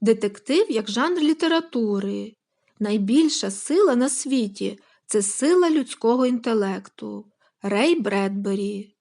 Детектив як жанр літератури. Найбільша сила на світі це сила людського інтелекту. Рей Бредбері.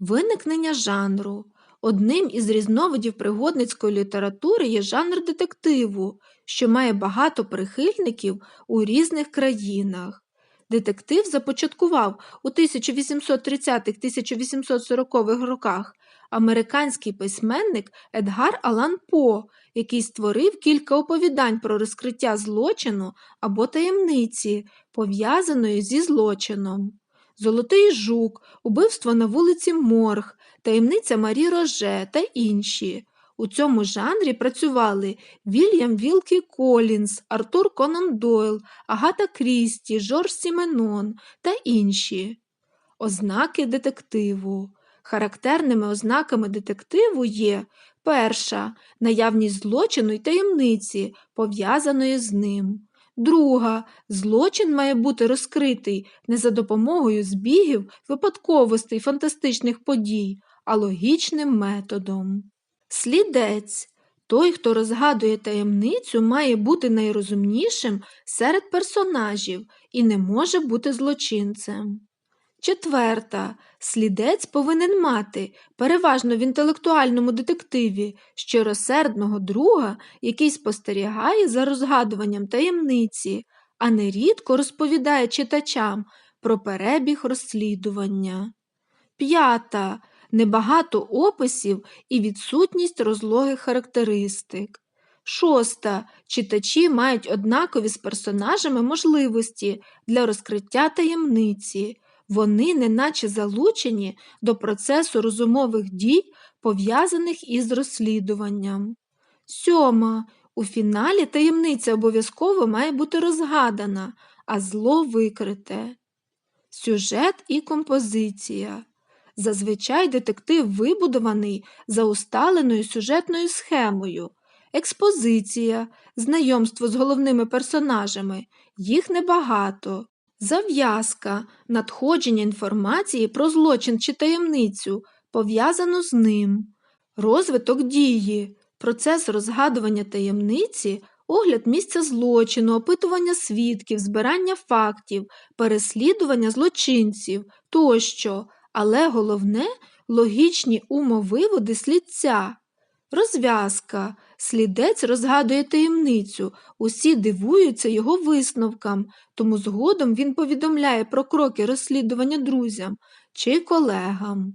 Виникнення жанру. Одним із різновидів пригодницької літератури є жанр детективу, що має багато прихильників у різних країнах. Детектив започаткував у 1830-1840 роках американський письменник Едгар Алан По, який створив кілька оповідань про розкриття злочину або таємниці, пов'язаної зі злочином. Золотий жук, убивство на вулиці Морг, таємниця Марі Роже та інші. У цьому жанрі працювали Вільям Вілкі Колінс, Артур Конан Дойл, Агата Крісті, Жорж Сіменон та інші. Ознаки детективу. Характерними ознаками детективу є перша наявність злочину й таємниці, пов'язаної з ним. Друга злочин має бути розкритий не за допомогою збігів, випадковостей фантастичних подій, а логічним методом. Слідець той, хто розгадує таємницю, має бути найрозумнішим серед персонажів і не може бути злочинцем. Четверта. Слідець повинен мати, переважно в інтелектуальному детективі, щиросердного друга, який спостерігає за розгадуванням таємниці, а нерідко розповідає читачам про перебіг розслідування. П'ята. Небагато описів і відсутність розлогих характеристик. Шоста. Читачі мають однакові з персонажами можливості для розкриття таємниці. Вони неначе залучені до процесу розумових дій, пов'язаних із розслідуванням. Сьома. У фіналі таємниця обов'язково має бути розгадана, а зло викрите. Сюжет і композиція. Зазвичай детектив вибудований за усталеною сюжетною схемою. Експозиція, знайомство з головними персонажами, їх небагато. Зав'язка, надходження інформації про злочин чи таємницю, пов'язану з ним, розвиток дії, процес розгадування таємниці, огляд місця злочину, опитування свідків, збирання фактів, переслідування злочинців тощо, але головне логічні умовиводи слідця. Розв'язка. Слідець розгадує таємницю, усі дивуються його висновкам, тому згодом він повідомляє про кроки розслідування друзям чи колегам.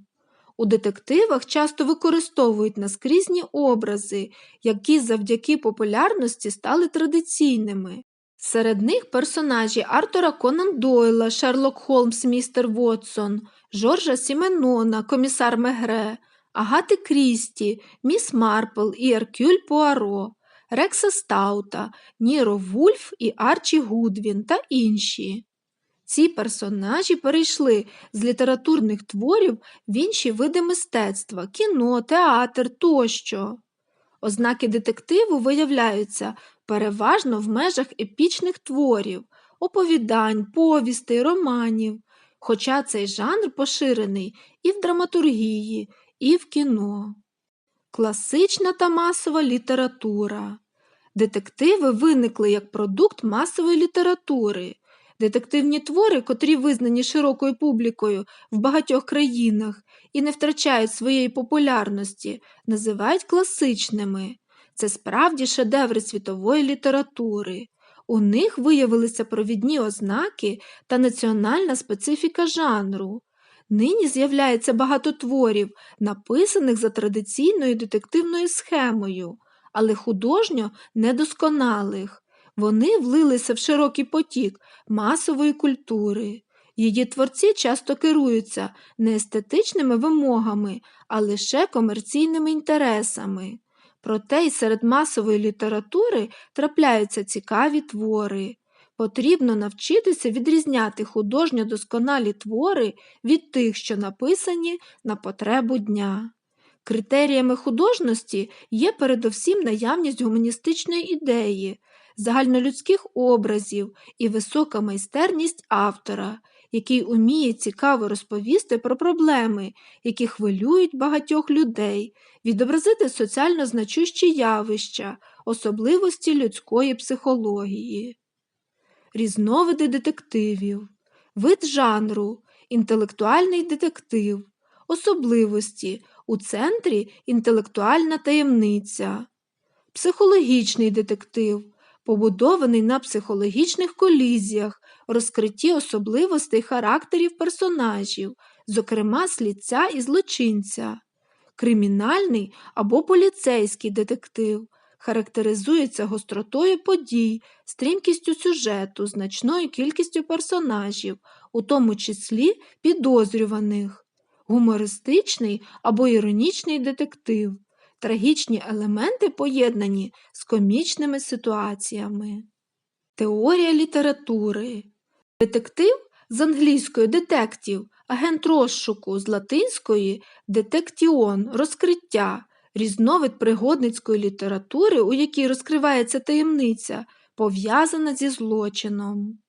У детективах часто використовують наскрізні образи, які завдяки популярності стали традиційними. Серед них персонажі Артура Конан Дойла, Шерлок Холмс, містер Вотсон, Жоржа Сіменона, комісар Мегре, Агати Крісті, Міс Марпл і Еркюль Пуаро, Рекса Стаута, Ніро Вульф і Арчі Гудвін та інші. Ці персонажі перейшли з літературних творів в інші види мистецтва, кіно, театр тощо. Ознаки детективу виявляються переважно в межах епічних творів, оповідань, повістей, романів, хоча цей жанр поширений і в драматургії, і в кіно. Класична та масова література. Детективи виникли як продукт масової літератури. Детективні твори, котрі визнані широкою публікою в багатьох країнах і не втрачають своєї популярності, називають класичними. Це справді шедеври світової літератури. У них виявилися провідні ознаки та національна специфіка жанру. Нині з'являється багато творів, написаних за традиційною детективною схемою, але художньо недосконалих. Вони влилися в широкий потік масової культури. Її творці часто керуються не естетичними вимогами, а лише комерційними інтересами. Проте й серед масової літератури трапляються цікаві твори. Потрібно навчитися відрізняти художньо досконалі твори від тих, що написані на потребу дня. Критеріями художності є передовсім наявність гуманістичної ідеї, загальнолюдських образів і висока майстерність автора, який уміє цікаво розповісти про проблеми, які хвилюють багатьох людей, відобразити соціально значущі явища, особливості людської психології. Різновиди детективів, вид жанру, інтелектуальний детектив, особливості у центрі інтелектуальна таємниця, психологічний детектив, побудований на психологічних колізіях, розкритті особливостей характерів персонажів, зокрема слідця і злочинця. Кримінальний або поліцейський детектив характеризується гостротою подій, стрімкістю сюжету, значною кількістю персонажів, у тому числі підозрюваних, гумористичний або іронічний детектив, трагічні елементи поєднані з комічними ситуаціями. Теорія літератури. Детектив з англійської детектів, агент розшуку з латинської детектіон, розкриття, різновид пригодницької літератури, у якій розкривається таємниця, пов'язана зі злочином.